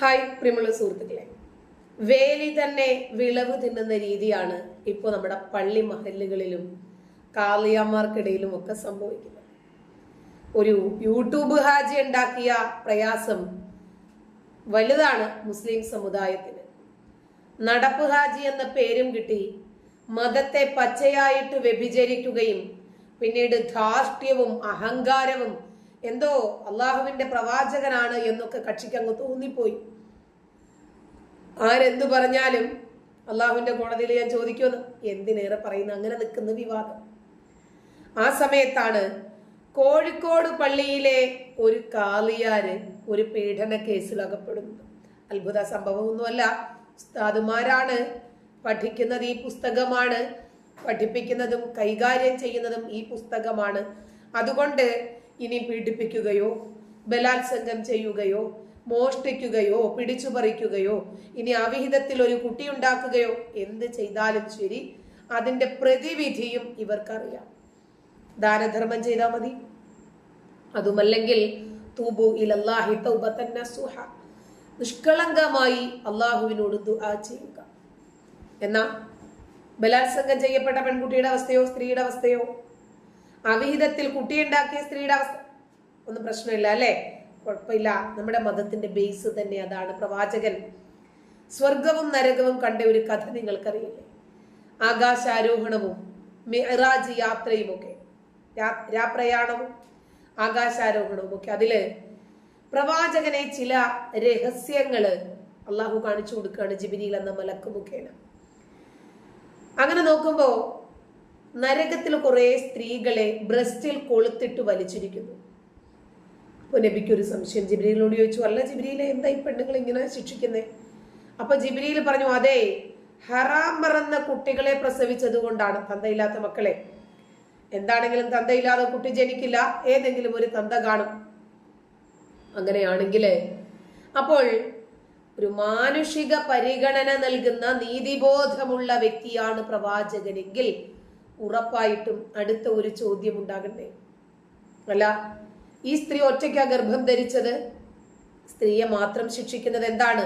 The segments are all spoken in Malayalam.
ഹായ് പ്രിയമുള്ള സുഹൃത്തുക്കളെ. വേലി തന്നെ വിളവ് തിന്നുന്ന രീതിയാണ് ഇപ്പോൾ നമ്മുടെ പള്ളി മഹല്ലുകളിലും കാളിയാമാർക്കിടയിലും ഒക്കെ സംഭവിക്കുന്നത്. ഒരു യൂട്യൂബ് ഹാജി ഉണ്ടാക്കിയ പ്രയാസം വലുതാണ് മുസ്ലിം സമുദായത്തിന്. നടപ്പ് ഹാജി എന്ന പേരും കിട്ടി മതത്തെ പച്ചയായിട്ട് വ്യഭിചരിക്കുകയും പിന്നീട് ധാർഷ്ട്യവും അഹങ്കാരവും എന്തോ അള്ളാഹുവിന്റെ പ്രവാചകനാണ് എന്നൊക്കെ കക്ഷിക്കങ്ങ് തോന്നിപ്പോയി. ആരെന്തു പറഞ്ഞാലും അള്ളാഹുവിന്റെ കോടതിയിൽ ഞാൻ ചോദിക്കുമെന്ന് എന്തിനേറെ പറയുന്നു? അങ്ങനെ നിൽക്കുന്ന വിവാദം. ആ സമയത്താണ് കോഴിക്കോട് പള്ളിയിലെ ഒരു കാളിയാര് ഒരു പീഡന കേസിൽ അകപ്പെടുന്നത്. അത്ഭുത സംഭവമൊന്നുമല്ല. ഉസ്താദുമാരാണ് പഠിക്കുന്നത് ഈ പുസ്തകമാണ് പഠിപ്പിക്കുന്നതും കൈകാര്യം ചെയ്യുന്നതും ഈ പുസ്തകമാണ്. അതുകൊണ്ട് ഇനി പീഡിപ്പിക്കുകയോ ബലാത്സംഗം ചെയ്യുകയോ മോഷ്ടിക്കുകയോ പിടിച്ചുപറിക്കുകയോ ഇനി അവിഹിതത്തിൽ ഒരു കുട്ടി ഉണ്ടാക്കുകയോ എന്ത് ചെയ്താലും ശരി അതിന്റെ പ്രതിവിധിയും ഇവർക്കറിയാം. ദാനധർമ്മം ചെയ്താൽ മതി. അതുമല്ലെങ്കിൽ തൂബു ഇലല്ലാഹി തൗബത്തൻ നിഷ്കളങ്കമായി അള്ളാഹുവിനോട് ദുആ ചെയ്യുക. എന്നാ? ബലാത്സംഗം ചെയ്യപ്പെട്ട പെൺകുട്ടിയുടെ അവസ്ഥയോ സ്ത്രീയുടെ അവസ്ഥയോ? അവിഹിതത്തിൽ കുട്ടിയുണ്ടാക്കിയ സ്ത്രീയുടെ അവസ്ഥ. ഒന്നും പ്രശ്നമില്ല അല്ലേ? കുഴപ്പമില്ല. നമ്മുടെ മതത്തിന്റെ ബേസ് തന്നെ അതാണ് പ്രവാചകൻ. സ്വർഗവും നരകവും കണ്ട ഒരു കഥ നിങ്ങൾക്കറിയില്ലേ? ആകാശാരോഹണവും മിറാജ് യാത്രയും ഒക്കെ രാപ്രയാണവും ആകാശാരോഹണവും ഒക്കെ. അതിൽ പ്രവാചകനെ ചില രഹസ്യങ്ങൾ അള്ളാഹു കാണിച്ചു കൊടുക്കുകയാണ് ജിബിനിയിൽ എന്ന മലക്ക് അങ്ങനെ നോക്കുമ്പോ നരകത്തിൽ കുറെ സ്ത്രീകളെ ബ്രസ്റ്റിൽ കൊളുത്തിട്ട് വലിച്ചിരിക്കുന്നു. അപ്പൊ നബിക്ക് ഒരു സംശയം. ജിബ്രീലിനോട് ചോദിച്ചു അല്ല ജിബ്രീലെ എന്താ ഈ പെണ്ണുങ്ങൾ ഇങ്ങനെ ശിക്ഷിക്കുന്നേ? അപ്പൊ ജിബ്രീൽ പറഞ്ഞു അതെ ഹറാം പറന്ന കുട്ടികളെ പ്രസവിച്ചത് കൊണ്ടാണ് തന്തയില്ലാത്ത മക്കളെ. എന്താണെങ്കിലും തന്തയില്ലാതെ കുട്ടി ജനിക്കില്ല ഏതെങ്കിലും ഒരു തന്ത കാണും. അങ്ങനെയാണെങ്കിൽ അപ്പോൾ ഒരു മാനുഷിക പരിഗണന നൽകുന്ന നീതിബോധമുള്ള വ്യക്തിയാണ് പ്രവാചകനെങ്കിൽ ഉറപ്പായിട്ടും അടുത്ത ഒരു ചോദ്യം ഉണ്ടാകണ്ടേ അല്ല ഈ സ്ത്രീ ഒറ്റയ്ക്കാ ഗർഭം ധരിച്ചത്? സ്ത്രീയെ മാത്രം ശിക്ഷിക്കുന്നത് എന്താണ്?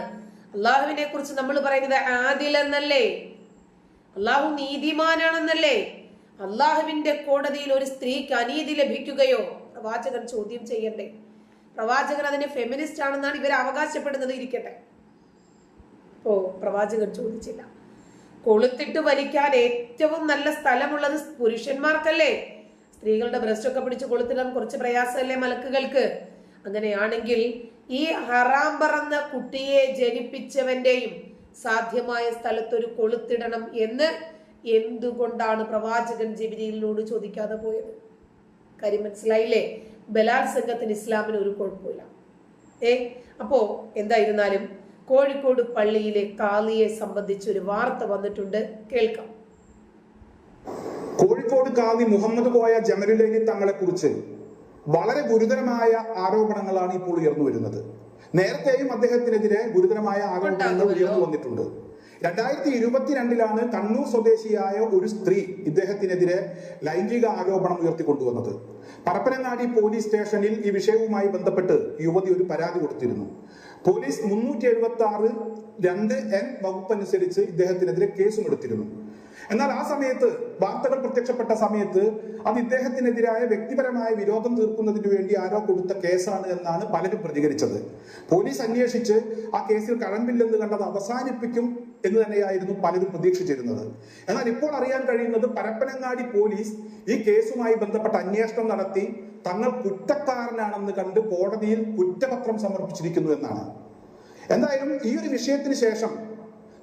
അള്ളാഹുവിനെ കുറിച്ച് നമ്മൾ പറയുന്നത് ആദിൽ എന്നല്ലേ അള്ളാഹു നീതിമാനാണെന്നല്ലേ? അള്ളാഹുവിന്റെ കോടതിയിൽ ഒരു സ്ത്രീക്ക് അനീതി ലഭിക്കുകയോ? പ്രവാചകൻ ചോദ്യം ചെയ്യണ്ടേ പ്രവാചകൻ അതിന് ഫെമിനിസ്റ്റ് ആണെന്നാണ് ഇവർ അവകാശപ്പെടുന്നത് ഇരിക്കട്ടെ. ഓ പ്രവാചകൻ ചോദിച്ചില്ല. കൊളുത്തിട്ട് വലിക്കാൻ ഏറ്റവും നല്ല സ്ഥലമുള്ളത് പുരുഷന്മാർക്കല്ലേ? സ്ത്രീകളുടെ ബ്രസ്റ്റ് ഒക്കെ പിടിച്ച് കൊളുത്തിടാൻ കുറച്ച് പ്രയാസമല്ലേ മലക്കുകൾക്ക്? അങ്ങനെയാണെങ്കിൽ ഈ ഹറാം പറന്ന കുട്ടിയെ ജനിപ്പിച്ചവന്റെയും സാധ്യമായ സ്ഥലത്തൊരു കൊളുത്തിടണം എന്ന് എന്തുകൊണ്ടാണ് പ്രവാചകൻ ജിബിരിയിലിനോട് ചോദിക്കാതെ പോയത്? കാര്യം മനസ്സിലായില്ലേ? ബലാത്സംഗത്തിന് ഇസ്ലാമിന് ഒരു കുഴപ്പമില്ല. ഏ? അപ്പോ എന്തായിരുന്നാലും കോഴിക്കോട് പള്ളിയിലെ കാളിയെ സംബന്ധിച്ച് ഒരു വാർത്ത വന്നിട്ടുണ്ട്. കേൾക്കാം. കോഴിക്കോട് കാവി മുഹമ്മദ് കോയ ജമലുലൈനി തങ്ങളെ കുറിച്ച് വളരെ ഗുരുതരമായ ആരോപണങ്ങളാണ് ഇപ്പോൾ ഉയർന്നു വരുന്നത്. നേരത്തെയും അദ്ദേഹത്തിനെതിരെ ഗുരുതരമായ ആരോപണങ്ങൾ ഉയർന്നു വന്നിട്ടുണ്ട്. രണ്ടായിരത്തി ഇരുപത്തിരണ്ടിലാണ് കണ്ണൂർ സ്വദേശിയായ ഒരു സ്ത്രീ ഇദ്ദേഹത്തിനെതിരെ ലൈംഗിക ആരോപണം ഉയർത്തിക്കൊണ്ടുവന്നത്. പരപ്പനങ്ങാടി പോലീസ് സ്റ്റേഷനിൽ ഈ വിഷയവുമായി ബന്ധപ്പെട്ട് യുവതി ഒരു പരാതി കൊടുത്തിരുന്നു. പോലീസ് മുന്നൂറ്റി എഴുപത്തി ആറ് രണ്ട് എൻ വകുപ്പനുസരിച്ച് ഇദ്ദേഹത്തിനെതിരെ കേസും എടുത്തിരുന്നു. എന്നാൽ ആ സമയത്ത് വാർത്തകൾ പ്രത്യക്ഷപ്പെട്ട സമയത്ത് അത് ഇദ്ദേഹത്തിനെതിരായ വ്യക്തിപരമായ വിരോധം തീർക്കുന്നതിന് വേണ്ടി ആരോ കൊടുത്ത കേസാണ് എന്നാണ് പലരും പ്രതികരിച്ചത്. പോലീസ് അന്വേഷിച്ച് ആ കേസിൽ കഴമ്പില്ലെന്ന് കണ്ടത് അവസാനിപ്പിക്കും എന്ന് തന്നെയായിരുന്നു പലരും പ്രതീക്ഷിച്ചിരുന്നത്. എന്നാൽ ഇപ്പോൾ അറിയാൻ കഴിയുന്നത് പരപ്പനങ്ങാടി പോലീസ് ഈ കേസുമായി ബന്ധപ്പെട്ട അന്വേഷണം നടത്തി തങ്ങൾ കുറ്റക്കാരനാണെന്ന് കണ്ട് കോടതിയിൽ കുറ്റപത്രം സമർപ്പിച്ചിരിക്കുന്നു എന്നാണ്. എന്തായാലും ഈ ഒരു വിഷയത്തിന് ശേഷം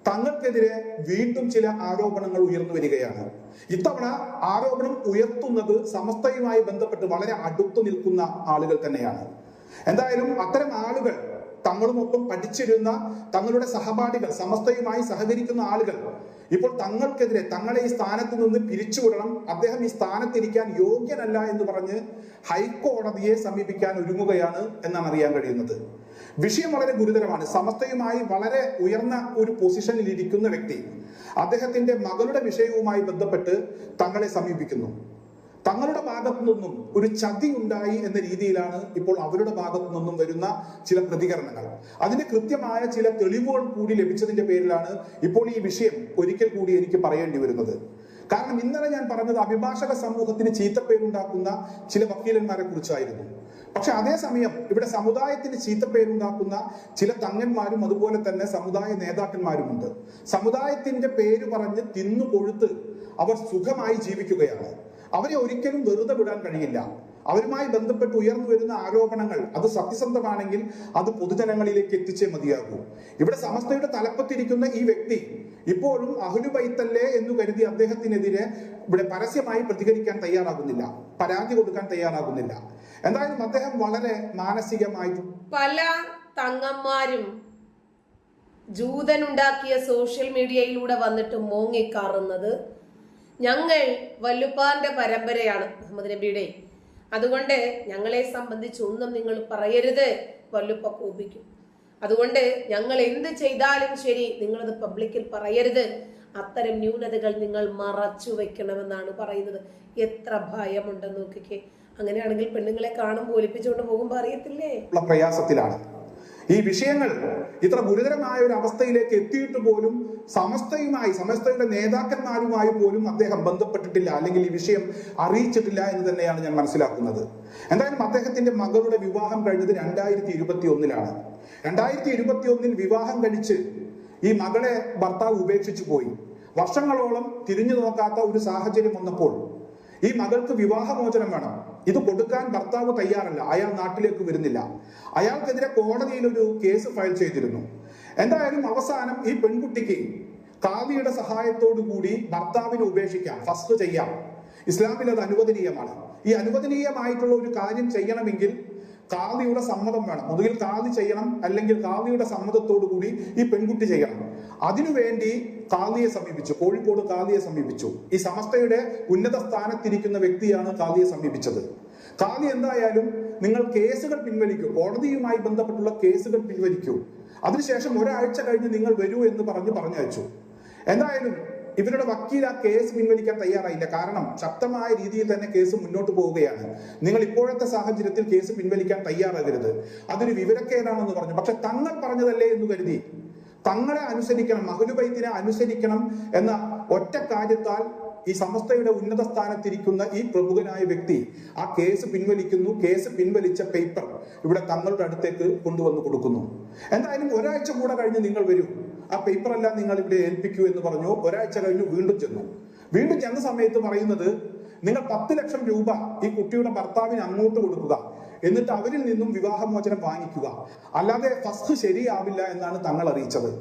തങ്ങൾക്കെതിരെ വീണ്ടും ചില ആരോപണങ്ങൾ ഉയർന്നു വരികയാണ്. ഇത്തവണ ആരോപണം ഉയർത്തുന്നത് സമസ്തയുമായി ബന്ധപ്പെട്ട് വളരെ അടുത്തു നിൽക്കുന്ന ആളുകൾ തന്നെയാണ്. എന്തായാലും അത്തരം ആളുകൾ തങ്ങളുമൊപ്പം പഠിച്ചിരുന്ന തങ്ങളുടെ സഹപാഠികൾ സമസ്തയുമായി സഹകരിക്കുന്ന ആളുകൾ ഇപ്പോൾ തങ്ങൾക്കെതിരെ തങ്ങളെ ഈ സ്ഥാനത്ത് നിന്ന് പിരിച്ചുവിടണം. അദ്ദേഹം ഈ സ്ഥാനത്തിരിക്കാൻ യോഗ്യനല്ല എന്ന് പറഞ്ഞ് ഹൈക്കോടതിയെ സമീപിക്കാൻ ഒരുങ്ങുകയാണ് എന്നാണ് അറിയാൻ കഴിയുന്നത്. വിഷയം വളരെ ഗുരുതരമാണ്. സമസ്തയുമായി വളരെ ഉയർന്ന ഒരു പൊസിഷനിൽ ഇരിക്കുന്ന വ്യക്തി അദ്ദേഹത്തിന്റെ മകളുടെ വിഷയവുമായി ബന്ധപ്പെട്ട് തങ്ങളെ സമീപിക്കുന്നു. തങ്ങളുടെ ഭാഗത്തു നിന്നും ഒരു ചതി ഉണ്ടായി എന്ന രീതിയിലാണ് ഇപ്പോൾ അവരുടെ ഭാഗത്തു നിന്നും വരുന്ന ചില പ്രതികരണങ്ങൾ. അതിന് കൃത്യമായ ചില തെളിവുകൾ കൂടി ലഭിച്ചതിന്റെ പേരിലാണ് ഇപ്പോൾ ഈ വിഷയം ഒരിക്കൽ കൂടി എനിക്ക് പറയേണ്ടി വരുന്നത്. കാരണം ഇന്നലെ ഞാൻ പറഞ്ഞത് അഭിഭാഷക സമൂഹത്തിന് ചീത്തപ്പേരുണ്ടാക്കുന്ന ചില വക്കീലന്മാരെ കുറിച്ചായിരുന്നു. പക്ഷെ അതേസമയം ഇവിടെ സമുദായത്തിന് ചീത്തപ്പേരുണ്ടാക്കുന്ന ചില തങ്ങന്മാരും അതുപോലെ തന്നെ സമുദായ നേതാക്കന്മാരുമുണ്ട്. സമുദായത്തിന്റെ പേര് പറഞ്ഞ് തിന്നു കൊഴുത്ത് അവർ സുഖമായി ജീവിക്കുകയാണ്. അവരെ ഒരിക്കലും വെറുതെ വിടാൻ കഴിയില്ല. അവരുമായി ബന്ധപ്പെട്ട് ഉയർന്നു വരുന്ന ആരോപണങ്ങൾ അത് സത്യസന്ധമാണെങ്കിൽ അത് പൊതുജനങ്ങളിലേക്ക് എത്തിച്ചേ മതിയാകൂ. ഇവിടെ സമസ്തയുടെ തലപ്പത്തിരിക്കുന്ന ഈ വ്യക്തി ഇപ്പോഴും അഹുലുബൈത്തല്ലേ എന്ന് കരുതി അദ്ദേഹത്തിനെതിരെ ഇവിടെ പരസ്യമായി പ്രതികരിക്കാൻ തയ്യാറാകുന്നില്ല. പരാതി കൊടുക്കാൻ തയ്യാറാകുന്നില്ല. എന്തായാലും അദ്ദേഹം വളരെ മാനസികമായി പല തങ്ങന്മാരും ജൂതനുണ്ടാക്കിയ സോഷ്യൽ മീഡിയയിലൂടെ വന്നിട്ട് മോങ്ങിക്കാറുന്നത് ഞങ്ങൾ വല്ലുപ്പാന്റെ പരമ്പരയാണ് മുഹമ്മദ് നബിയുടെ. അതുകൊണ്ട് ഞങ്ങളെ സംബന്ധിച്ച് ഒന്നും നിങ്ങൾ പറയരുത് വല്ലുപ്പ കോപിക്കും. അതുകൊണ്ട് ഞങ്ങൾ എന്ത് ചെയ്താലും ശരി നിങ്ങളത് പബ്ലിക്കിൽ പറയരുത്. അത്തരം ന്യൂനതകൾ നിങ്ങൾ മറച്ചു വെക്കണമെന്നാണ് പറയുന്നത്. എത്ര ഭയമുണ്ടെന്ന് നോക്കിക്കേ. അങ്ങനെയാണെങ്കിൽ പെണ്ണുങ്ങളെ കാണുമ്പോൾ ഒലിപ്പിച്ചുകൊണ്ട് പോകുമ്പോൾ അറിയത്തില്ലേ? പ്രയാസത്തിലാണ്. ഈ വിഷയങ്ങൾ ഇത്ര ഗുരുതരമായ ഒരു അവസ്ഥയിലേക്ക് എത്തിയിട്ട് പോലും സമസ്തയുമായി സമസ്തയുടെ നേതാക്കന്മാരുമായി പോലും അദ്ദേഹം ബന്ധപ്പെട്ടിട്ടില്ല. അല്ലെങ്കിൽ ഈ വിഷയം അറിയിച്ചിട്ടില്ല എന്ന് തന്നെയാണ് ഞാൻ മനസ്സിലാക്കുന്നത്. എന്തായാലും അദ്ദേഹത്തിന്റെ മകളുടെ വിവാഹം കഴിഞ്ഞത് രണ്ടായിരത്തി ഇരുപത്തി ഒന്നിലാണ് രണ്ടായിരത്തി ഇരുപത്തി ഒന്നിൽ വിവാഹം കഴിച്ച് ഈ മകളെ ഭർത്താവ് ഉപേക്ഷിച്ചു പോയി. വർഷങ്ങളോളം തിരിഞ്ഞു നോക്കാത്ത ഒരു സാഹചര്യം വന്നപ്പോൾ ഈ മകൾക്ക് വിവാഹമോചനം വേണം. ഇത് കൊടുക്കാൻ ഭർത്താവ് തയ്യാറല്ല. അയാൾ നാട്ടിലേക്ക് വരുന്നില്ല. അയാൾക്കെതിരെ കോടതിയിൽ ഒരു കേസ് ഫയൽ ചെയ്തിരുന്നു. എന്തായാലും അവസാനം ഈ പെൺകുട്ടിക്ക് കാവിയുടെ സഹായത്തോടു കൂടി ഭർത്താവിനെ ഉപേക്ഷിക്കാം. ഫസ്റ്റ് ചെയ്യാം. ഇസ്ലാമിൽ അത് അനുവദനീയമാണ്. ഈ അനുവദനീയമായിട്ടുള്ള ഒരു കാര്യം ചെയ്യണമെങ്കിൽ കാവിയുടെ സമ്മതം വേണം. ഒന്നുകിൽ കാവി ചെയ്യണം അല്ലെങ്കിൽ കാവിയുടെ സമ്മതത്തോടു കൂടി ഈ പെൺകുട്ടി ചെയ്യണം. അതിനുവേണ്ടി കാളിയെ സമീപിച്ചു. കോഴിക്കോട് കാളിയെ സമീപിച്ചു. ഈ സമസ്തയുടെ ഉന്നത സ്ഥാനത്തിരിക്കുന്ന വ്യക്തിയാണ് കാളിയെ സമീപിച്ചത്. കാളി എന്തായാലും നിങ്ങൾ കേസുകൾ പിൻവലിക്കൂ. കോടതിയുമായി ബന്ധപ്പെട്ടുള്ള കേസുകൾ പിൻവലിക്കൂ. അതിനുശേഷം ഒരാഴ്ച കഴിഞ്ഞ് നിങ്ങൾ വരൂ എന്ന് പറഞ്ഞ് പറഞ്ഞയച്ചു. എന്തായാലും ഇവരുടെ വക്കീൽ ആ കേസ് പിൻവലിക്കാൻ തയ്യാറായില്ല. കാരണം ശക്തമായ രീതിയിൽ തന്നെ കേസ് മുന്നോട്ട് പോവുകയാണ്. നിങ്ങൾ ഇപ്പോഴത്തെ സാഹചര്യത്തിൽ കേസ് പിൻവലിക്കാൻ തയ്യാറാകരുത്. അതൊരു വിവരക്കേടാണെന്ന് പറഞ്ഞു. പക്ഷെ തങ്ങൾ പറഞ്ഞതല്ലേ എന്ന് കരുതി. തങ്ങളെ അനുസരിക്കണം മഹുലുബൈത്തിനെ അനുസരിക്കണം എന്ന ഒറ്റ കാര്യത്താൽ ഈ സമസ്തയുടെ ഉന്നത സ്ഥാനത്തിരിക്കുന്ന ഈ പ്രമുഖനായ വ്യക്തി ആ കേസ് പിൻവലിക്കുന്നു. കേസ് പിൻവലിച്ച പേപ്പർ ഇവിടെ തങ്ങളുടെ അടുത്തേക്ക് കൊണ്ടുവന്ന് കൊടുക്കുന്നു. എന്തായാലും ഒരാഴ്ച കൂടെ കഴിഞ്ഞ് നിങ്ങൾ വരൂ. ആ പേപ്പർ എല്ലാം നിങ്ങൾ ഇവിടെ ഏൽപ്പിക്കൂ എന്ന് പറഞ്ഞു. ഒരാഴ്ച കഴിഞ്ഞ് വീണ്ടും ചെന്നു. വീണ്ടും ചെന്ന സമയത്ത് പറയുന്നത് നിങ്ങൾ പത്ത് ലക്ഷം രൂപ ഈ കുട്ടിയുടെ ഭർത്താവിന് അങ്ങോട്ട് കൊടുക്കുക. എന്നിട്ട് അവരിൽ നിന്നും വിവാഹമോചനം വാങ്ങിക്കുക. അല്ലാതെ ഫസ്റ്റ് ശരിയാവില്ല എന്നാണ് തങ്ങൾ അറിയിച്ചത്.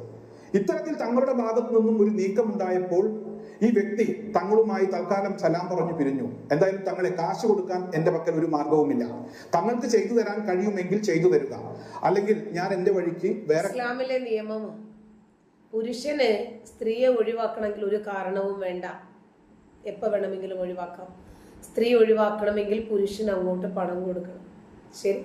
ഇത്തരത്തിൽ തങ്ങളുടെ ഭാഗത്തു നിന്നും ഒരു നീക്കം ഉണ്ടായപ്പോൾ ഈ വ്യക്തി തങ്ങളുമായി തൽക്കാലം സലാം പറഞ്ഞു പിരിഞ്ഞു. എന്തായാലും തങ്ങളെ കാശ് കൊടുക്കാൻ എന്റെ പക്കൽ ഒരു മാർഗവുമില്ല തങ്ങൾക്ക് ചെയ്തു തരാൻ കഴിയുമെങ്കിൽ ചെയ്തു തരുക. അല്ലെങ്കിൽ ഞാൻ എന്റെ വഴിക്ക് വേറെ ഇസ്ലാമിലെ നിയമം പുരുഷന് സ്ത്രീയെ ഒഴിവാക്കണമെങ്കിൽ ഒരു കാരണവും വേണ്ട. എപ്പോ വേണമെങ്കിലും ഒഴിവാക്കാം. സ്ത്രീ ഒഴിവാക്കണമെങ്കിൽ പുരുഷൻ അങ്ങോട്ട് പണം കൊടുക്കണം.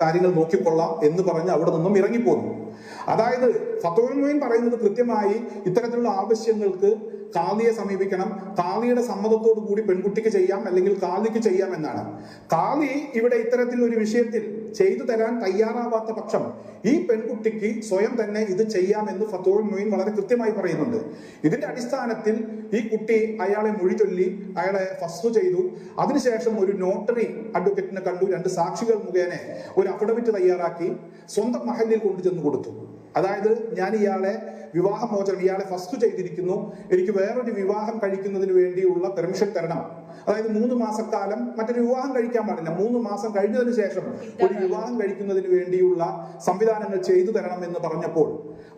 കാര്യങ്ങൾ നോക്കിക്കൊള്ളാം എന്ന് പറഞ്ഞ് അവിടെ നിന്നും ഇറങ്ങിപ്പോന്നു. അതായത് ഫത്തോൽ മൊയിൻ പറയുന്നത് കൃത്യമായി ഇത്തരത്തിലുള്ള ആവശ്യങ്ങൾക്ക് കാളിയെ സമീപിക്കണം. കാളിയുടെ സമ്മതത്തോടു കൂടി പെൺകുട്ടിക്ക് ചെയ്യാം അല്ലെങ്കിൽ കാളിക്ക് ചെയ്യാം എന്നാണ്. കാളി ഇവിടെ ഇത്തരത്തിൽ ഒരു വിഷയത്തിൽ ചെയ്തു തരാൻ തയ്യാറാവാത്ത പക്ഷം ഈ പെൺകുട്ടിക്ക് സ്വയം തന്നെ ഇത് ചെയ്യാമെന്ന് ഫത്തോൾ മൊയിൻ വളരെ കൃത്യമായി പറയുന്നുണ്ട്. ഇതിന്റെ അടിസ്ഥാനത്തിൽ ഈ കുട്ടി അയാളെ മൊഴി ചൊല്ലി അയാളെ ഫസ്റ്റ് ചെയ്തു. അതിനുശേഷം ഒരു നോട്ടറി അഡ്വക്കേറ്റിനെ കണ്ടു രണ്ട് സാക്ഷികൾ മുഖേന ഒരു അഫിഡവിറ്റ് തയ്യാറാക്കി സ്വന്തം മഹലിൽ കൊണ്ടുചെന്ന് കൊടുത്തു. അതായത് ഞാൻ ഇയാളെ വിവാഹമോചനം ഇയാളെ ഫസ്റ്റ് ചെയ്തിരിക്കുന്നു എനിക്ക് വേറൊരു വിവാഹം കഴിക്കുന്നതിന് വേണ്ടിയുള്ള പെർമിഷൻ തരണം. അതായത് മൂന്ന് മാസക്കാലം മറ്റൊരു വിവാഹം കഴിക്കാൻ പാടില്ല. മൂന്ന് മാസം കഴിഞ്ഞതിന് ശേഷം ഒരു വിവാഹം കഴിക്കുന്നതിന് വേണ്ടിയുള്ള സംവിധാനങ്ങൾ ചെയ്തു തരണം എന്ന് പറഞ്ഞപ്പോൾ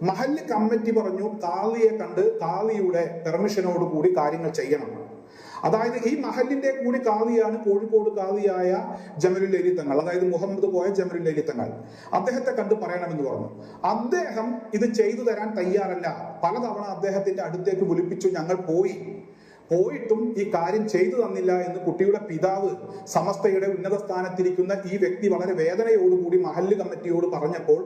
മഹല്ല് കമ്മിറ്റി പറഞ്ഞു കാളിയെ കണ്ട് കാളിയുടെ പെർമിഷനോട് കൂടി കാര്യങ്ങൾ ചെയ്യണം. അതായത് ഈ മഹലിന്റെ കൂടി കാവിയാണ് കോഴിക്കോട് കാവിയായ ജമലുൽ അലി തങ്ങൾ അതായത് മുഹമ്മദ് പോയ ജമലുൽ അലി തങ്ങൾ അദ്ദേഹത്തെ കണ്ട് പറയണമെന്ന് പറഞ്ഞു. അദ്ദേഹം ഇത് ചെയ്തു തരാൻ തയ്യാറല്ല. പലതവണ അദ്ദേഹത്തിന്റെ അടുത്തേക്ക് വിളിപ്പിച്ചു ഞങ്ങൾ പോയി. പോയിട്ടും ഈ കാര്യം ചെയ്തു തന്നില്ല എന്ന് കുട്ടിയുടെ പിതാവ് സമസ്തയുടെ ഉന്നത സ്ഥാനത്തിരിക്കുന്ന ഈ വ്യക്തി വളരെ വേദനയോടുകൂടി മഹല്ല് കമ്മിറ്റിയോട് പറഞ്ഞപ്പോൾ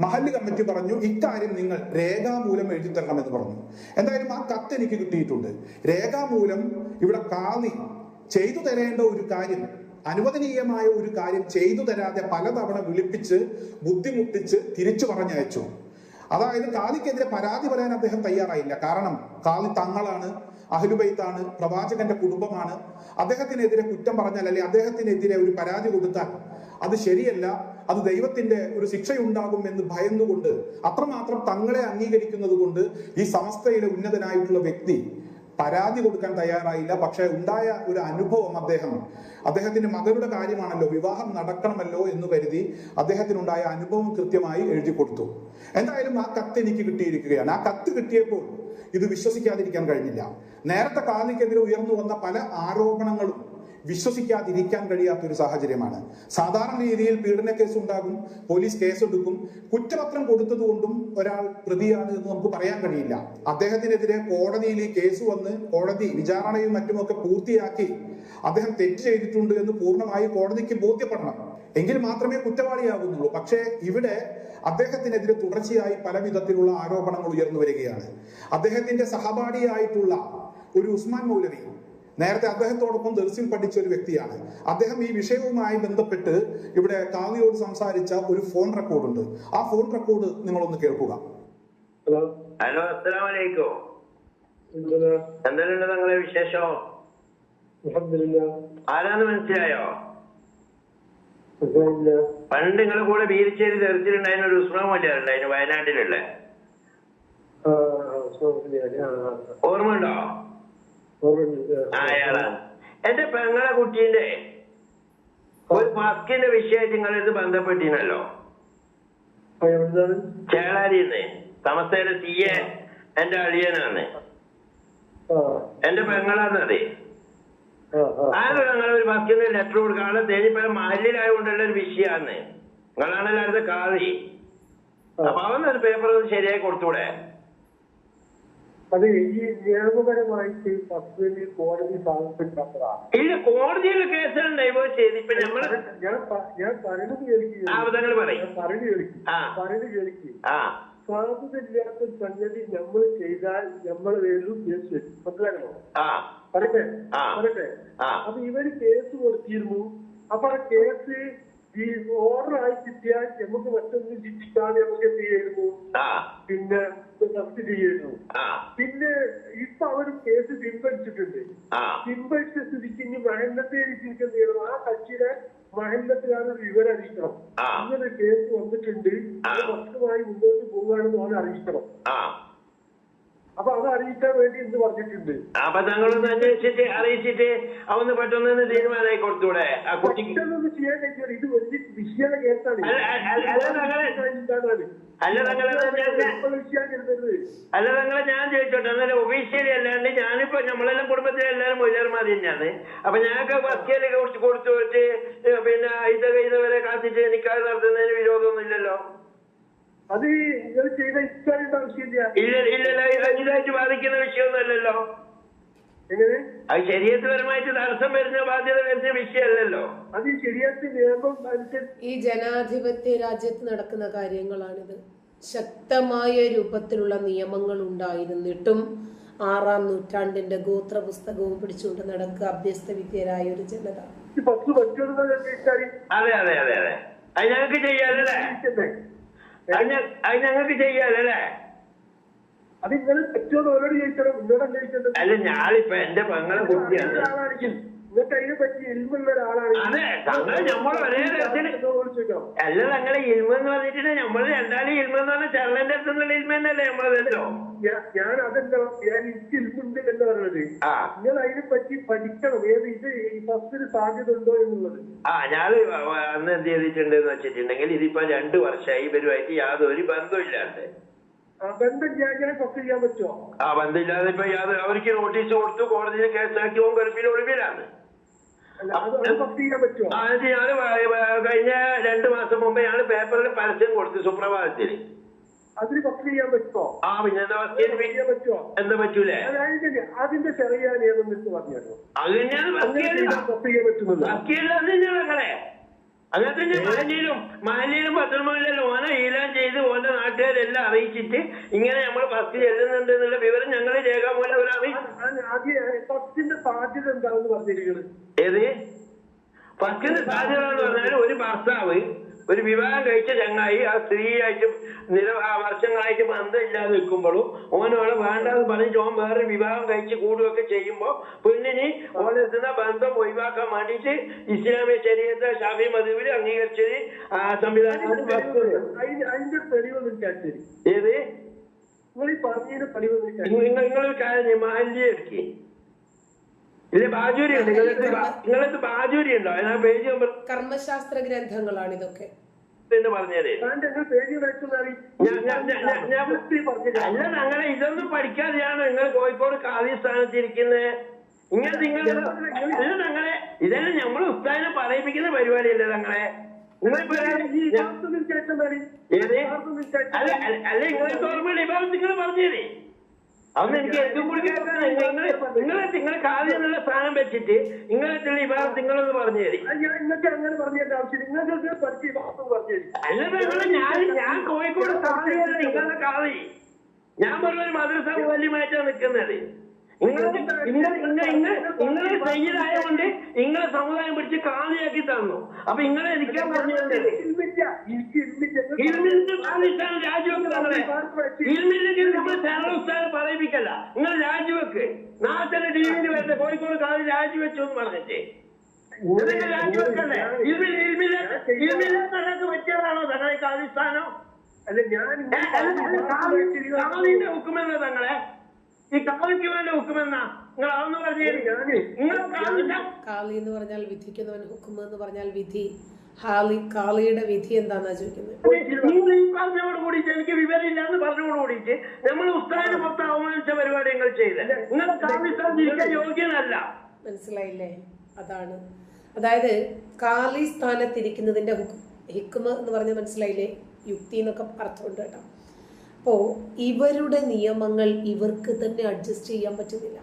മഹല്ല് കമ്മിറ്റി പറഞ്ഞു ഇക്കാര്യം നിങ്ങൾ രേഖാമൂലം എഴുതി എന്ന് പറഞ്ഞു. എന്തായാലും ആ കത്ത് എനിക്ക് കിട്ടിയിട്ടുണ്ട്. രേഖാമൂലം ഇവിടെ കാളി ചെയ്തു തരേണ്ട ഒരു കാര്യം അനുവദനീയമായ ഒരു കാര്യം ചെയ്തു തരാതെ പലതവണ വിളിപ്പിച്ച് ബുദ്ധിമുട്ടിച്ച് തിരിച്ചു പറഞ്ഞയച്ചു. അതായത് കാലിക്കെതിരെ പരാതി പറയാൻ അദ്ദേഹം തയ്യാറായില്ല. കാരണം കാലി തങ്ങളാണ് അഹ്ലുബൈത്താണ് പ്രവാചകന്റെ കുടുംബമാണ്. അദ്ദേഹത്തിനെതിരെ കുറ്റം പറഞ്ഞാൽ അല്ലെ അദ്ദേഹത്തിനെതിരെ ഒരു പരാതി കൊടുത്താൽ അത് ശരിയല്ല അത് ദൈവത്തിന്റെ ഒരു ശിക്ഷയുണ്ടാകും എന്ന് ഭയന്നുകൊണ്ട് അത്രമാത്രം തങ്ങളെ അംഗീകരിക്കുന്നത് കൊണ്ട് ഈ സമസ്തയിലെ ഉന്നതനായിട്ടുള്ള വ്യക്തി പരാതി കൊടുക്കാൻ തയ്യാറായില്ല. പക്ഷെ ഉണ്ടായ ഒരു അനുഭവം അദ്ദേഹം. അദ്ദേഹത്തിന്റെ മകളുടെ കാര്യമാണല്ലോ വിവാഹം നടക്കണമല്ലോ എന്ന് കരുതി അദ്ദേഹത്തിനുണ്ടായ അനുഭവം കൃത്യമായി എഴുതി കൊടുത്തു. എന്തായാലും ആ കത്ത് എനിക്ക് കിട്ടിയിരിക്കുകയാണ്. ആ കത്ത് കിട്ടിയപ്പോൾ ഇത് വിശ്വസിക്കാതിരിക്കാൻ കഴിഞ്ഞില്ല. നേരത്തെ കാലിക്കെതിരെ ഉയർന്നു വന്ന പല ആരോപണങ്ങളും വിശ്വസിക്കാതിരിക്കാൻ കഴിയാത്ത ഒരു സാഹചര്യമാണ്. സാധാരണ രീതിയിൽ പീഡന കേസ് ഉണ്ടാകും പോലീസ് കേസെടുക്കും. കുറ്റപത്രം കൊടുത്തതുകൊണ്ടും ഒരാൾ പ്രതിയാണ് എന്ന് നമുക്ക് പറയാൻ കഴിയില്ല. അദ്ദേഹത്തിനെതിരെ കോടതിയിൽ ഈ കേസ് വന്ന് കോടതി വിചാരണയും മറ്റുമൊക്കെ പൂർത്തിയാക്കി അദ്ദേഹം തെറ്റ് ചെയ്തിട്ടുണ്ട് എന്ന് പൂർണമായി കോടതിക്ക് ബോധ്യപ്പെടണം. എങ്കിൽ മാത്രമേ കുറ്റവാളിയാകുന്നുള്ളൂ. പക്ഷേ ഇവിടെ അദ്ദേഹത്തിനെതിരെ തുടർച്ചയായി പല വിധത്തിലുള്ള ആരോപണങ്ങൾ ഉയർന്നു വരികയാണ്. അദ്ദേഹത്തിന്റെ സഹപാഠിയായിട്ടുള്ള ഒരു ഉസ്മാൻ മൗലവി നേരത്തെ അദ്ദേഹത്തോടൊപ്പം ദർസിൽ പഠിച്ച ഒരു വ്യക്തിയാണ്. അദ്ദേഹം ഈ വിഷയവുമായി ബന്ധപ്പെട്ട് ഇവിടെ കാവ്യോട് സംസാരിച്ച ഒരു ഫോൺ റെക്കോർഡ് ഉണ്ട്. ആ ഫോൺ റെക്കോർഡ് നിങ്ങളൊന്ന് കേൾക്കുക. ഹലോ. ഹലോ അസ്സലാം വലൈക്കും എന്താണ് എന്തെല്ലാം നിങ്ങളെ വിശേഷം? ആരാന്ന് മനസ്സിലായോ? പണ്ട് നിങ്ങളെ കൂടെ ബീരിച്ചേരി തെറിച്ചിട്ടുണ്ടായിരുന്ന ഒരു ഉസ്മാൻ മൊല്ലാറുണ്ടായിരുന്നു വയനാട്ടിലുള്ള. ഓർമ്മ ആ, അയാളാണ് എന്റെ പെങ്ങളെ കുട്ടീന്റെ ഒരു ഫസ്റ്റിന്റെ വിഷയമായിട്ട് നിങ്ങളിത് ബന്ധപ്പെട്ടിനല്ലോ ആ, എവിടുന്നാണ് ചേളാരിന്ന്. സമസ്തയുടെ സി എ എന്റെ അളിയനാണ്. എന്റെ പെങ്ങളാന്നത്. ആ ഞങ്ങളെ ഒരു മസ്കിന് ലെറ്റർ കൊടുക്കാനുള്ള തേനിപ്പഴ മഹലിലായതുകൊണ്ടുള്ള ഒരു വിഷയമാണ് നിങ്ങളാണല്ലോ അടുത്ത കാളി? അപ്പൊ അവനൊരു പേപ്പർ ശരിയായി കൊടുത്തൂടെ? അത് ഈ നിയമപരമായിട്ട് ഫസ്റ്റിന് കോടതി ഇല്ല കോടതിയിൽ കേസുകൾ ഡൈവേഴ്സ് ചെയ്ത് ഇപ്പൊ നമ്മൾ ഞാൻ ഞാൻ പറഞ്ഞു കേൾക്കുക പറയുന്നത് കേൾക്കും. പറയുന്നത് കേൾക്കും സാധ്യതയില്ലാത്ത സംഗതി നമ്മൾ ചെയ്താൽ നമ്മൾ വേലും കേസ് വരും. മനസ്സിലാക്കണോ പറയട്ടെ. പറയട്ടെ. അപ്പൊ ഇവർ കേസ് കൊടുത്തിരുന്നു. അപ്പൊ ആ കേസ് ഈ ഓർഡറായി കിട്ടിയാൽ നമുക്ക് മറ്റൊന്നും ചിന്തിക്കാതെ നമുക്ക് എന്ത് ചെയ്യുന്നു പിന്നെ ടെസ്റ്റ് ചെയ്യുന്നു പിന്നെ ഇപ്പൊ അവർ കേസ് പിൻവലിച്ചിട്ടുണ്ട് പിൻവലിച്ച സ്ഥിതിക്ക് ഇനി മഹന്നത്തെ ചെയ്യണം ആ കക്ഷിയുടെ മഹന്നത്തിലാണ് വിവരം അറിയിക്കണം. അങ്ങനെ ഇങ്ങനെ കേസ് വന്നിട്ടുണ്ട്. അത് വർഷമായി മുന്നോട്ട് പോവുകയാണെന്ന് അവൻ അറിയിക്കണം. അപ്പൊ അത് അറിയിക്കാൻ വേണ്ടി എന്ത് പറഞ്ഞിട്ടുണ്ട് അപ്പൊ ഞങ്ങളൊന്ന് അന്വേഷിച്ചിട്ട് അറിയിച്ചിട്ട് അവന്ന് പെട്ടെന്ന് തീരുമാനമായി കൊടുത്തൂടെ ആ കുട്ടിക്ക് പെട്ടെന്നൊന്ന് ചെയ്യാൻ കഴിയില്ല ഇത് വലിയ വിഷയ കേസാണ് അല്ല, തങ്ങളെ അല്ല, തങ്ങളെ. അല്ല, ഞാൻ- ചോദിച്ചോട്ടെ എന്നാലും ഒഫീഷ്യലി അല്ലാണ്ട് ഞാനിപ്പോ നമ്മളെല്ലാം കുടുംബത്തിലെ എല്ലാവരും മൊയ്ലാർമാർ തന്നെയാണ് അപ്പൊ ഞങ്ങൾക്ക് വസ്തിയിലെ കുറിച്ച് കൊടുത്തു വെച്ച് പിന്നെ ഇതൊക്കെ ഇതുവരെ കാത്തിട്ട് നിക്കാതെ നടത്തുന്നതിന് വിരോധമൊന്നും ഇല്ലല്ലോ അത് നിങ്ങൾ ചെയ്ത ഇഷ്ടമായിട്ട് ആവശ്യമില്ല ഇല്ല. ഇത് ഇതായിട്ട് ബാധിക്കുന്ന വിഷയമൊന്നുമല്ലല്ലോ. എങ്ങനെ? അത് ശരീരപരമായിട്ട് തടസ്സം വരുന്ന ബാധ്യത വരുന്ന വിഷയമല്ലല്ലോ. അത് ഈ ശരിയാത്ത നിയമം അനുസരിച്ച് ഈ ജനാധിപത്യ രാജ്യത്ത് നടക്കുന്ന കാര്യങ്ങളാണിത്. ശക്തമായ രൂപത്തിലുള്ള നിയമങ്ങൾ ഉണ്ടായിരുന്നിട്ടും ആറാം നൂറ്റാണ്ടിന്റെ ഗോത്ര പുസ്തകവും പിടിച്ചുകൊണ്ട് നടക്കുക അഭ്യസ്ത വിദ്യരായ ഒരു ജനത. അതെ അതെ അതെ അതെ. അത് ഞങ്ങൾക്ക് അന്വേഷിക്കണ്ടേ? അത് ഞങ്ങൾക്ക് ചെയ്യാലല്ലേ? അത് നിങ്ങൾ പറ്റുമെന്ന് ഓരോട് അന്വേഷിക്കേണ്ടത് അല്ല ഞാനിപ്പോ എന്റെ പെങ്ങളെ കുട്ടിയാണ്. നിങ്ങൾക്ക് അതിനെ പറ്റി എൽമുള്ള ഒരാളാണ്. അതെ, നമ്മൾ ഒരേ ചോദിക്കണം അല്ല ഞങ്ങളെ ഇൽമെന്ന് പറഞ്ഞിട്ട് നമ്മൾ രണ്ടാളും ഇൽമെന്ന് പറഞ്ഞ ചരളന്റെ അടുത്തുള്ള ഇൽമെന്നല്ലേ നമ്മളതല്ലോ ഞാൻ- ഞാൻ അതല്ല ഞാൻ എനിക്ക് എൽമുണ്ട് എന്ന് പറഞ്ഞത്. നിങ്ങൾ അതിനെ പറ്റി പഠിക്കണം ഏത് ഇത് ഈ ഫസ്റ്റിന് സാധ്യത ഉണ്ടോ എന്നുള്ളത്. ആ വ- അന്ന് എന്ത് ചെയ്തിട്ടുണ്ട് എന്ന് വെച്ചിട്ടുണ്ടെങ്കിൽ ഇതിപ്പോ രണ്ടു വർഷമായി ഇവരുമായിട്ട് യാതൊരു ബന്ധമില്ലാണ്ട് ഞാൻ ഞാൻ ആ ബന്ധമില്ലാതെ ഇപ്പൊ യാതൊരു അവർക്ക് നോട്ടീസ് കൊടുത്തു കോടതിയിൽ കേസാക്കി ഓൻ ഗൾഫിൽ ഒളിവിലാണ് ഞാൻ കഴിഞ്ഞ രണ്ടു മാസം മുമ്പ് ഞാൻ പേപ്പറിൽ പരസ്യം കൊടുത്തു സുപ്രഭാതത്തിൽ. അതിന് ഫസ്റ്റ് ചെയ്യാൻ പറ്റുമോ ആ പിന്നെ ചെയ്യാൻ പറ്റുമോ എന്താ പറ്റൂലേ? അത് അതിന്റെ അതിന്റെ ചെറിയ നിയമം എന്ന് പറഞ്ഞാലോ അത് ഞാൻ ഫസ്റ്റ് ചെയ്യാൻ പറ്റുന്നത്. അങ്ങനെ തന്നെ മാലിയിലും മാലിയിലും പത്രമില്ലല്ലോ ഓനെ ഈലാൻ ചെയ്ത് ഓന്റെ നാട്ടുകാരെല്ലാം അറിയിച്ചിട്ട് ഇങ്ങനെ നമ്മൾ ഫസ്റ്റ് ചെല്ലുന്നുണ്ട് എന്നുള്ള വിവരം ഞങ്ങൾ രേഖാമൂലം ഫസ്റ്റിന്റെ സാധ്യത എന്താണെന്ന് പറഞ്ഞിരിക്കുന്നത് ഏത്? ഫസ്റ്റിന് സാധ്യത എന്ന് പറഞ്ഞാൽ ഒരു ഭർത്താവ് ഒരു വിവാഹം കഴിച്ച ചങ്ങായി ആ സ്ത്രീയായിട്ട് നില ആ വർഷങ്ങളായിട്ട് ബന്ധമില്ലാതെ നിൽക്കുമ്പോഴും ഓനോളെ വേണ്ടെന്ന് പറഞ്ഞ് ഓൻ വേറെ വിവാഹം കഴിച്ച് കൂടുകയൊക്കെ ചെയ്യുമ്പോ പെണ്ണിന് ഓനെത്തുന്ന ബന്ധം ഒഴിവാക്കാൻ വേണ്ടിയിട്ട് ഇസ്ലാമിക ശരീരത്തെ ഷാഫി മധുവിൽ അംഗീകരിച്ചത് ആ സംവിധാനം. അതിന്റെ തെളിവ് ഏത്? നിങ്ങൾ പറഞ്ഞതിന്റെ തെളിവ് നിങ്ങൾ കാര്യം മാലിന്യം എടുക്കി. ഇല്ല ബാജൂരി ഉണ്ട് നിങ്ങളടുത്ത് ബാ- നിങ്ങളടുത്ത് ബാജൂരി ഉണ്ടോ അതിനാ പേജ് നമ്പർ കർമ്മശാസ്ത്ര ഗ്രന്ഥങ്ങളാണ് ഇതൊക്കെ എന്ന് പറഞ്ഞതേ ഞാൻ ഞാൻ ഞാൻ ഞാൻ ഞാൻ- ഞാൻ അല്ല ഞങ്ങളെ ഇതൊന്നും പഠിക്കാതെയാണ് നിങ്ങൾ കോഴിക്കോട് കാവ്യ സ്ഥാനത്ത് ഇരിക്കുന്നത് ഇങ്ങനെ നിങ്ങൾ അങ്ങനെ ഞങ്ങളെ ഇതെല്ലാം നമ്മൾ ഉസ്താദിനെ പറയിപ്പിക്കുന്ന പരിപാടിയല്ലേ ഞങ്ങളെ? അല്ല അല്ല- അല്ല നിങ്ങളെ ഓർമ്മ ഇപ്പം നിങ്ങൾ പറഞ്ഞേരേ. അന്ന് എനിക്ക് എന്തും കൂടി നിങ്ങൾ നിങ്ങൾ നിങ്ങൾ കാവ്യ എന്നുള്ള സ്ഥാനം വെച്ചിട്ട് നിങ്ങളെ വിഭാഗം നിങ്ങളൊന്ന് പറഞ്ഞേരി അത് ഞാൻ നിങ്ങൾക്ക് അങ്ങനെ പറഞ്ഞതിന്റെ ആവശ്യം നിങ്ങൾക്ക് പഠിച്ച് ഈ വാർത്ത പറഞ്ഞു തരും. അല്ല ഞാൻ ഞാൻ കോഴിക്കോട് നിങ്ങളുടെ കാവി ഞാൻ പറഞ്ഞ ഒരു മദ്രസ വല്യമായിട്ടാണ് നിൽക്കുന്നത് നിങ്ങളെ സയ്യിദായതുകൊണ്ട് നിങ്ങളെ സമുദായം പിടിച്ച് കാലിയാക്കി തന്നു. അപ്പൊ നിങ്ങളെ എനിക്കാൻ പറഞ്ഞു തന്നത് ഇല്ലില്ല എനിക്ക് ഇല്ലില്ല ഇൽമിന്റെ പാകിസ്ഥാൻ രാജിവെക്ക് നമ്മളെ ഇൽമില്ലെങ്കിൽ നമ്മൾ കേരള ഉസ്താദെ പറയിപ്പിക്കല്ല നിങ്ങൾ രാജിവെക്ക്. നാട്ടിലെ ടീമിന് വരുന്ന കോഴിക്കോട് കാലി രാജിവെച്ചു എന്ന് പറഞ്ഞിട്ട്. രാജിവെക്കണ്ടേ? ഇൽമിൽ തങ്ങൾക്ക് പറ്റിയതാണോ തങ്ങളെ കാലിസ്ഥാനോ അല്ല ഞാൻ തങ്ങളെ? ഈ കാവിക്ക് വേണ്ട ഹുക്കുമെന്ന? നിങ്ങൾ അതൊന്ന് പറഞ്ഞു കാളി എന്ന് പറഞ്ഞാൽ വിധിക്കുന്നവൻ ഹുക്കും എന്ന് പറഞ്ഞാൽ വിധി. ഹാലി കാളിയുടെ വിധി എന്താന്നാ ചോദിക്കുന്നത്? നിങ്ങൾ ഈ പറഞ്ഞോട് കൂടിയിട്ട് എനിക്ക് വിവരമില്ല എന്ന് പറഞ്ഞോട് കൂടിയിട്ട് നമ്മൾ ഉസ്താദിനെ മൊത്തം അവമാനിച്ച പരിപാടി നിങ്ങൾ ചെയ്ത്. നിങ്ങൾ യോഗ്യനല്ല. മനസ്സിലായില്ലേ? അതാണ്. അതായത് കാളി സ്ഥാനത്തിരിക്കുന്നതിന്റെ ഹുക്കും ഹിക്കുമ എന്ന് പറഞ്ഞ മനസ്സിലായില്ലേ? യുക്തി എന്നൊക്കെ അർത്ഥമുണ്ട് കേട്ടോ. അപ്പോ ഇവരുടെ നിയമങ്ങൾ ഇവർക്ക് തന്നെ അഡ്ജസ്റ്റ് ചെയ്യാൻ പറ്റുന്നില്ല.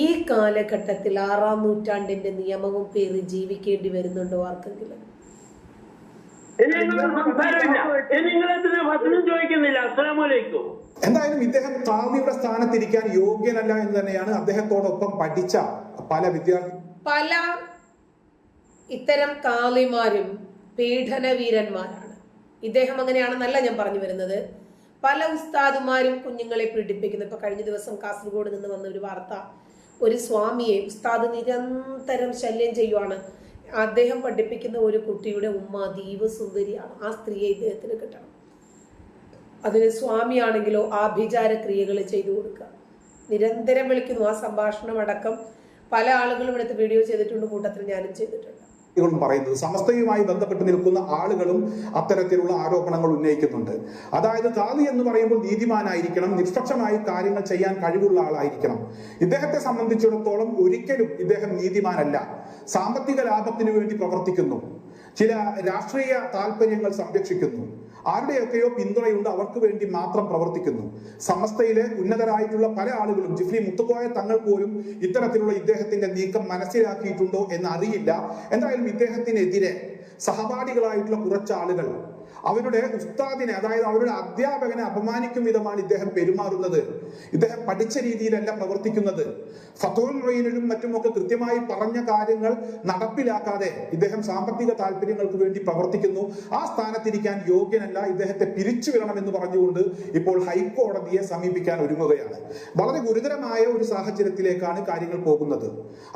ഈ കാലഘട്ടത്തിൽ ആറാം നൂറ്റാണ്ടിന്റെ നിയമവും പേറി ജീവിക്കേണ്ടി വരുന്നുണ്ടോ ആർക്കെങ്കിലും? എന്തായാലും ഇദ്ദേഹം കാവ്യയുടെ സ്ഥാനത്തിരിക്കാൻ യോഗ്യനല്ല എന്ന് തന്നെയാണ് അദ്ദേഹത്തോടൊപ്പം പഠിച്ച പല വിദ്യാർത്ഥി പല ഇത്തരം കാളിമാരും പീഡനവീരന്മാരാണ്. ഇദ്ദേഹം അങ്ങനെയാണെന്നല്ല ഞാൻ പറഞ്ഞു വരുന്നത്. പല ഉസ്താദുമാരും കുഞ്ഞുങ്ങളെ പീഡിപ്പിക്കുന്നു. ഇപ്പൊ കഴിഞ്ഞ ദിവസം കാസർഗോഡ് നിന്ന് വന്ന ഒരു വാർത്ത. ഒരു സ്വാമിയെ ഉസ്താദ് നിരന്തരം ശല്യം ചെയ്യുവാണ്. അദ്ദേഹം പഠിപ്പിക്കുന്ന ഒരു കുട്ടിയുടെ ഉമ്മ ദീപസുന്ദരിയാണ് ആ സ്ത്രീയെ ഇദ്ദേഹത്തിന് കിട്ടണം. അതിന് സ്വാമിയാണെങ്കിലോ ആഭിചാര ക്രിയകൾ ചെയ്തു കൊടുക്കുക. നിരന്തരം വിളിക്കുന്നു. ആ സംഭാഷണം അടക്കം പല ആളുകളും എടുത്ത് വീഡിയോ ചെയ്തിട്ടുണ്ട്. കൂട്ടത്തിൽ ഞാനും ചെയ്തിട്ടുണ്ട് ും. പറയുന്നത്. സമസ്തയുമായി ബന്ധപ്പെട്ട് നിൽക്കുന്ന ആളുകളും അത്തരത്തിലുള്ള ആരോപണങ്ങൾ ഉന്നയിക്കുന്നുണ്ട്. അതായത് കാതി എന്ന് പറയുമ്പോൾ നീതിമാനായിരിക്കണം നിഷ്പക്ഷമായി കാര്യങ്ങൾ ചെയ്യാൻ കഴിവുള്ള ആളായിരിക്കണം. ഇദ്ദേഹത്തെ സംബന്ധിച്ചിടത്തോളം ഒരിക്കലും ഇദ്ദേഹം നീതിമാനല്ല. സാമ്പത്തിക ലാഭത്തിന് വേണ്ടി പ്രവർത്തിക്കുന്നു. ചില രാഷ്ട്രീയ താല്പര്യങ്ങൾ സംരക്ഷിക്കുന്നു. ആരുടെയൊക്കെയോ പിന്തുണയുണ്ട് അവർക്ക് വേണ്ടി മാത്രം പ്രവർത്തിക്കുന്നു. സമസ്തയിലെ ഉന്നതരായിട്ടുള്ള പല ആളുകളും ജിഫ്ലി മുത്തുക്കോയ തങ്ങൾ പോലും ഇത്തരത്തിലുള്ള ഇദ്ദേഹത്തിന്റെ നീക്കം മനസ്സിലാക്കിയിട്ടുണ്ടോ എന്ന് അറിയില്ല എന്തായാലും ഇദ്ദേഹത്തിനെതിരെ സഹപാഠികളായിട്ടുള്ള കുറച്ച് ആളുകൾ അവരുടെ ഉസ്താദിനെ അതായത് അവരുടെ അധ്യാപകനെ അപമാനിക്കും വിധമാണ് ഇദ്ദേഹം പെരുമാറുന്നത്. ഇദ്ദേഹം പഠിച്ച രീതിയിലല്ല പ്രവർത്തിക്കുന്നത്. ഫത്തോൽ മൊയിനിലും മറ്റുമൊക്കെ കൃത്യമായി പറഞ്ഞ കാര്യങ്ങൾ നടപ്പിലാക്കാതെ ഇദ്ദേഹം സാമ്പത്തിക താല്പര്യങ്ങൾക്ക് വേണ്ടി പ്രവർത്തിക്കുന്നു. ആ സ്ഥാനത്തിരിക്കാൻ യോഗ്യനല്ല ഇദ്ദേഹത്തെ പിരിച്ചു പിരിച്ചുവിടണമെന്ന് പറഞ്ഞുകൊണ്ട് ഇപ്പോൾ ഹൈക്കോടതിയെ സമീപിക്കാൻ ഒരുങ്ങുകയാണ്. വളരെ ഗുരുതരമായ ഒരു സാഹചര്യത്തിലേക്കാണ് കാര്യങ്ങൾ പോകുന്നത്.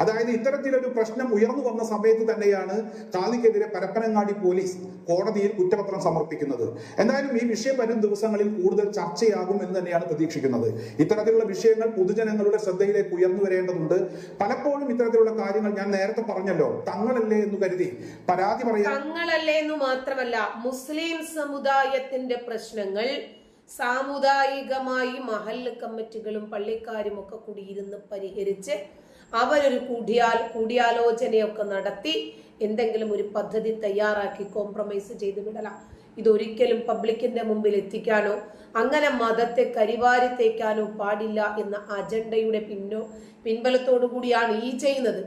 അതായത് ഇത്തരത്തിലൊരു പ്രശ്നം ഉയർന്നു വന്ന സമയത്ത് തന്നെയാണ് കാലിക്കെതിരെ പരപ്പനങ്ങാടി പോലീസ് കോടതിയിൽ കുറ്റപത്രം സമർപ്പിക്കുന്നത്. എന്തായാലും ഈ വിഷയം വരും ദിവസങ്ങളിൽ കൂടുതൽ ചർച്ചയാകും എന്ന് തന്നെയാണ് പ്രതീക്ഷിക്കുന്നത്. ഇത്തരത്തിലുള്ള വിഷയങ്ങൾ പൊതുജനങ്ങളുടെ ശ്രദ്ധയിലേക്ക് ഉയർന്നു വരേണ്ടതുണ്ട്. പലപ്പോഴും ഇത്തരത്തിലുള്ള കാര്യങ്ങൾ ഞാൻ നേരത്തെ പറഞ്ഞല്ലോ. തങ്ങളല്ലേ എന്ന് കരുതി. പരാതി പറയാൻ തങ്ങളല്ലേ എന്ന് മാത്രമല്ല മുസ്ലിം സമുദായത്തിന്റെ പ്രശ്നങ്ങൾ സാമുദായികമായി മഹല്ല് കമ്മിറ്റികളും പള്ളിക്കാരും ഒക്കെ കൂടിയിരുന്ന് പരിഹരിച്ച് അവരൊരു കൂടിയാൽ കൂടിയാലോചനയൊക്കെ നടത്തി എന്തെങ്കിലും ഒരു പദ്ധതി തയ്യാറാക്കി കോംപ്രമൈസ് ചെയ്ത് വിടലാം. ഇതൊരിക്കലും പബ്ലിക്കിന്റെ മുമ്പിൽ എത്തിക്കാനോ അങ്ങനെ മതത്തെ കരിവാരി തേക്കാനോ പാടില്ല എന്ന അജണ്ടയുടെ പിന്നോ പിൻബലത്തോടു കൂടിയാണ് ഈ ചെയ്യുന്നത്.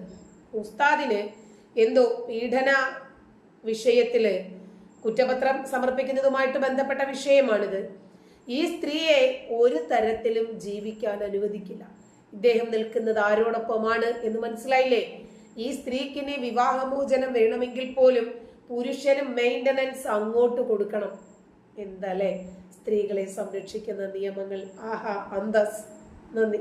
ഉസ്താദിന് എന്തോ പീഡന വിഷയത്തിൽ കുറ്റപത്രം സമർപ്പിക്കുന്നതുമായിട്ട് ബന്ധപ്പെട്ട വിഷയമാണിത്. ഈ സ്ത്രീയെ ഒരു തരത്തിലും ജീവിക്കാൻ അനുവദിക്കില്ല. ഇദ്ദേഹം നിൽക്കുന്നത് ആരോടൊപ്പമാണ് എന്ന് മനസ്സിലായില്ലേ? ഈ സ്ത്രീക്ക് ഇനി വിവാഹമോചനം വേണമെങ്കിൽ പോലും പുരുഷനും മെയിന്റനൻസ് അങ്ങോട്ട് കൊടുക്കണം. എന്താല്ലേ? സ്ത്രീകളെ സംരക്ഷിക്കുന്ന നിയമങ്ങൾ. ആഹാ അന്തസ്. നന്ദി.